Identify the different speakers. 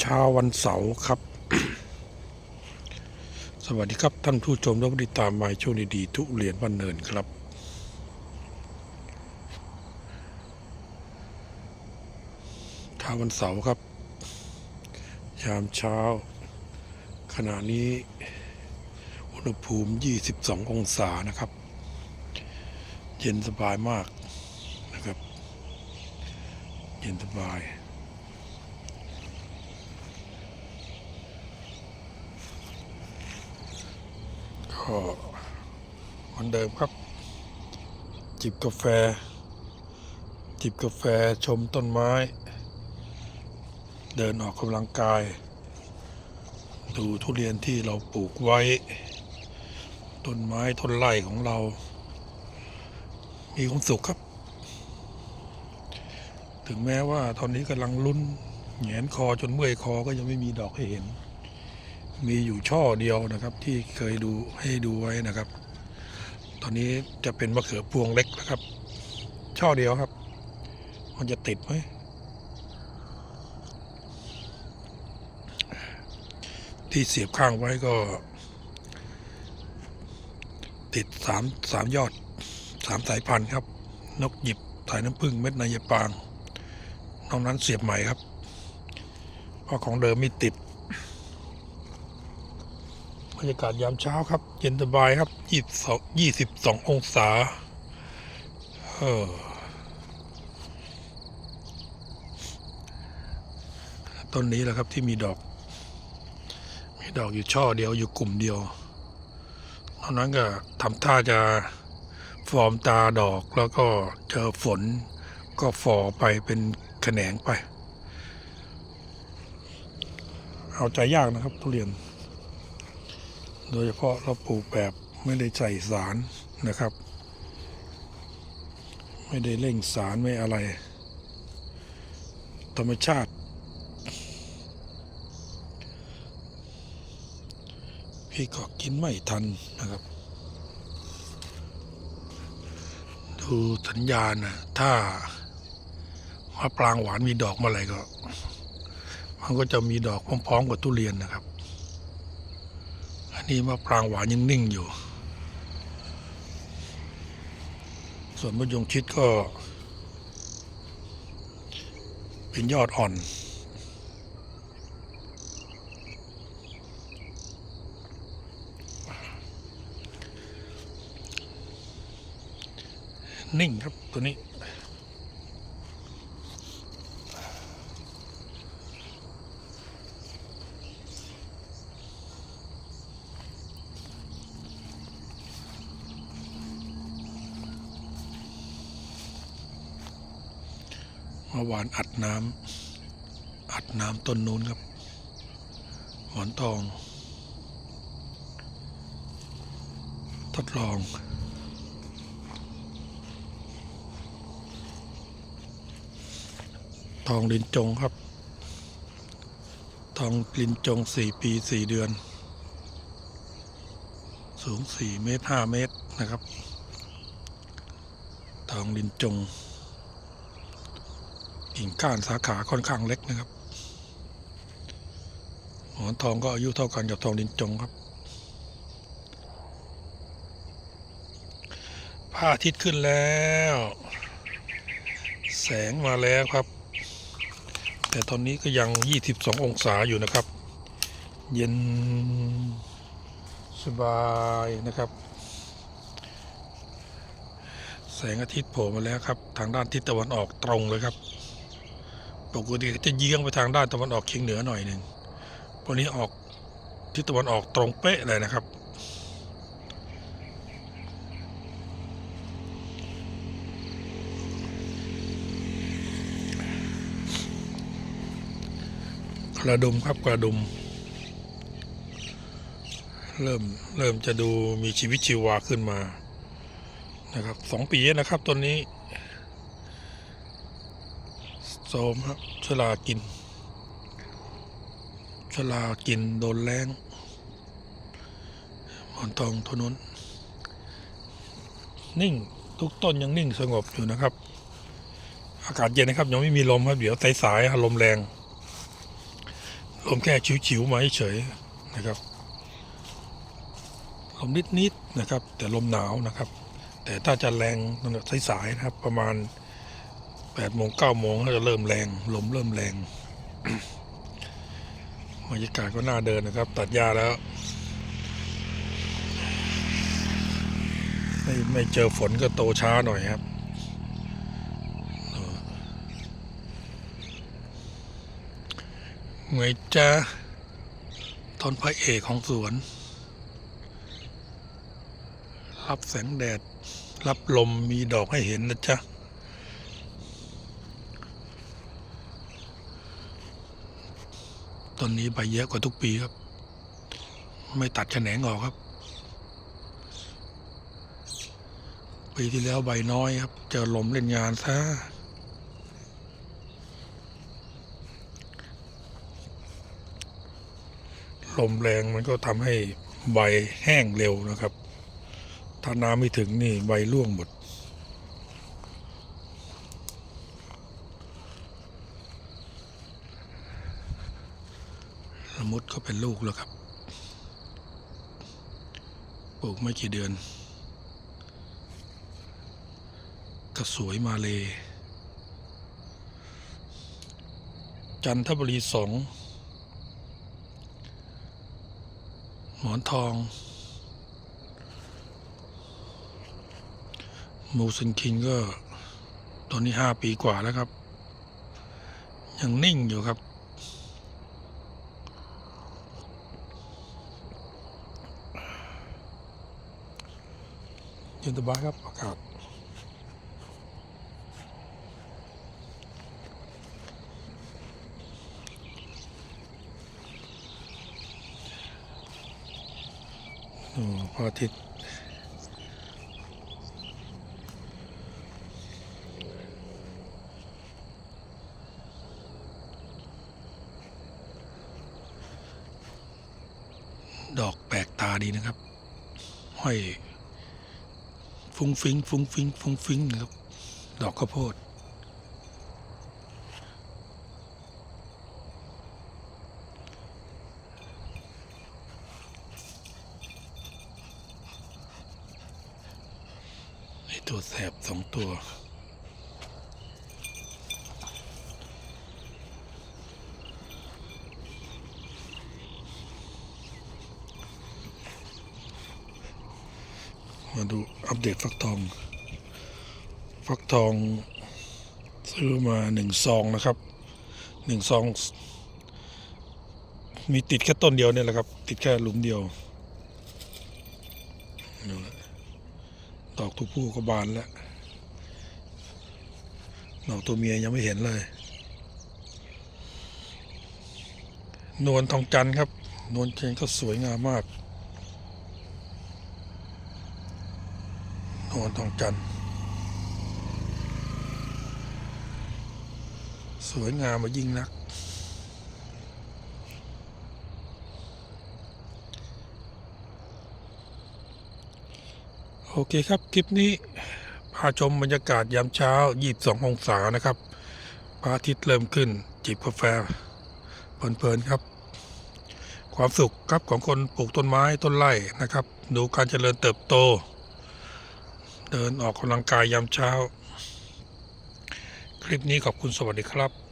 Speaker 1: เช้าวันเสาร์ครับ สวัสดีครับท่านผู้ชมและผู้ติดตามมาช่วงดีๆทุเรียนบ้านเนินครับ เช้าวันเสาร์ครับ ยามเช้า ขณะนี้อุณหภูมิ 22 องศานะครับ เย็นสบายมากนะครับ เย็นสบาย ก็เหมือนเดิมครับ จิบกาแฟ จิบกาแฟชมต้นไม้ เดินออกกำลังกาย ดูทุเรียนที่เราปลูกไว้ ต้นไม้ต้นไร่ของเรา มีความสุขครับ ถึงแม้ว่าตอนนี้กำลังลุ้นแหงนคอจนเมื่อยคอก็ยังไม่มีดอกให้เห็น มีอยู่ช่อเดียวนะครับ ที่เคยดูให้ดูไว้นะครับ ตอนนี้จะเป็นมะเขือพวงเล็กนะครับ ช่อเดียวครับ มันจะติดไหมที่เสียบข้างไว้ก็ ติดสามสามยอดสามสายพันธุ์ครับ นกหยิบสายน้ำผึ้งเม็ดนายปางนอกนั้นเสียบใหม่ครับเพราะของเดิมมีติด รรยากาศยามเช้าครับ เย็นสบายครับยี่สิบสองยี่สิบสององศาเออต้นนี้แหละครับที่มีดอก มีดอกอยู่ช่อเดียวอยู่กลุ่มเดียวนอกนั้นก็ทำท่าจะฟอร์มตาดอกแล้วก็เจอฝนก็ฝ่อไปเป็นแขนงไป เอาใจยากนะครับทุเรียน โดยเฉพาะเราปลูกแบบไม่ได้ใส่สารนะครับ ไม่ได้เร่งสารไม่อะไร ธรรมชาติพี่ก็กินไม่ทันนะครับ ดูสัญญาณนะถ้ามะปรางหวานมีดอกเมื่อไหร่ก็ มันก็จะมีดอกพร้อมๆกับทุเรียนนะครับ นนี้มะปรางหวานยังนิ่งอยู่ ส่วนมะยงชิดก็ เป็นยอดอ่อน นิ่งครับตัวนี้ เมื่อวานอัดน้ำอัดน้ำต้นนู้นครับ หมอนทอง ทดลองทองลินจงครับ ทองลินจงสี่ปีสี่เดือน สูงสี่เมตรห้าเมตรนะครับ ทองลินจง กิ่งก้านสาขาค่อนข้างเล็กนะครับหมอนทองก็อายุเท่ากันกับทองดินจงครับพระอาทิตย์ขึ้นแล้ว แสงมาแล้วครับ แต่ตอนนี้ก็ยัง 22 องศาอยู่นะครับ เย็นสบายนะครับ แสงอาทิตย์โผล่มาแล้วครับ ทางด้านทิศตะวันออกตรงเลยครับ ปกติจะเยื้องไปทางด้านตะวันออกเฉียงเหนือหน่อยหนึ่งวันนี้ออกทิศตะวันออกตรงเป๊ะเลยนะครับกระดุมครับกระดุม เริ่มเริ่มจะดูมีชีวิตชีวาขึ้นมานะครับสองปีนะครับต้นนี้ โสมครับชลากินชลากินโดนแรงหมอนทองทนุนนิ่งทุกต้นยังนิ่งสงบอยู่นะครับ อากาศเย็นนะครับ ยังไม่มีลมครับ เดี๋ยวสายๆลมแรง ลมแค่ชิวๆมาเฉยๆนะครับ ลมนิดๆนะครับ แต่ลมหนาวนะครับ แต่ถ้าจะแรงตั้งแต่สายๆนะครับ ประมาณ 8โมง9โมงก็จะเริ่มแรงลมเริ่มแรงบรรยากาศก็น่าเดินนะครับ ตัดหญ้าแล้ว ไม่ไม่เจอฝนก็โตช้าหน่อยครับเออเหมยจะทนพระเอกของสวน รับแสงแดด รับลมมีดอกให้เห็นนะจ๊ะ ต้นนี้ใบเยอะกว่าทุกปีครับ ไม่ตัดแขนงออกครับ ปีที่แล้วใบน้อยครับ เจอลมเล่นงานซะลมแรงมันก็ทำให้ใบแห้งเร็วนะครับ ถ้าน้ำไม่ถึงนี่ใบร่วงหมด มุดก็เป็นลูกแล้วครับ ปลูกไม่กี่เดือนก็สวยมาเลยจันทบุรีสองหมอนทอง มูซันคิงก็ตอนนี้ห้าปีกว่าแล้วครับ ยังนิ่งอยู่ครับ เย็นสบายครับอากาศพระอาทิตย์ดอกแปลกตาดีนะครับ ห้อย ฟุ้งฟิงฟุ้งฟิงฟุ้งฟิงนะครับ ดอกข้าวโพดไอตัวแสบสองตัว มาดูอัปเดตฟักทอง ฟักทองซื้อมาหนึ่งซองนะครับหนึ่งซอง มีติดแค่ต้นเดียวเนี่ยแหละครับ ติดแค่หลุมเดียวดอกตัวผู้ก็บานแล้วดอกตัวเมียยังไม่เห็นเลย นวลทองจันทร์ครับ นวลเชนก็สวยงามมาก นวล ทองจันทร์สวยงามมายิ่งนัก โอเคครับ คลิปนี้ พาชมบรรยากาศยามเช้า 22 องศานะครับพระอาทิตย์เริ่มขึ้น จิบกาแฟ เพลินๆครับ ความสุขครับของคนปลูกต้นไม้ต้นไร่นะครับ ดูการเจริญเติบโต เดินออกกำลังกายยามเช้า คลิปนี้ขอบคุณสวัสดีครับ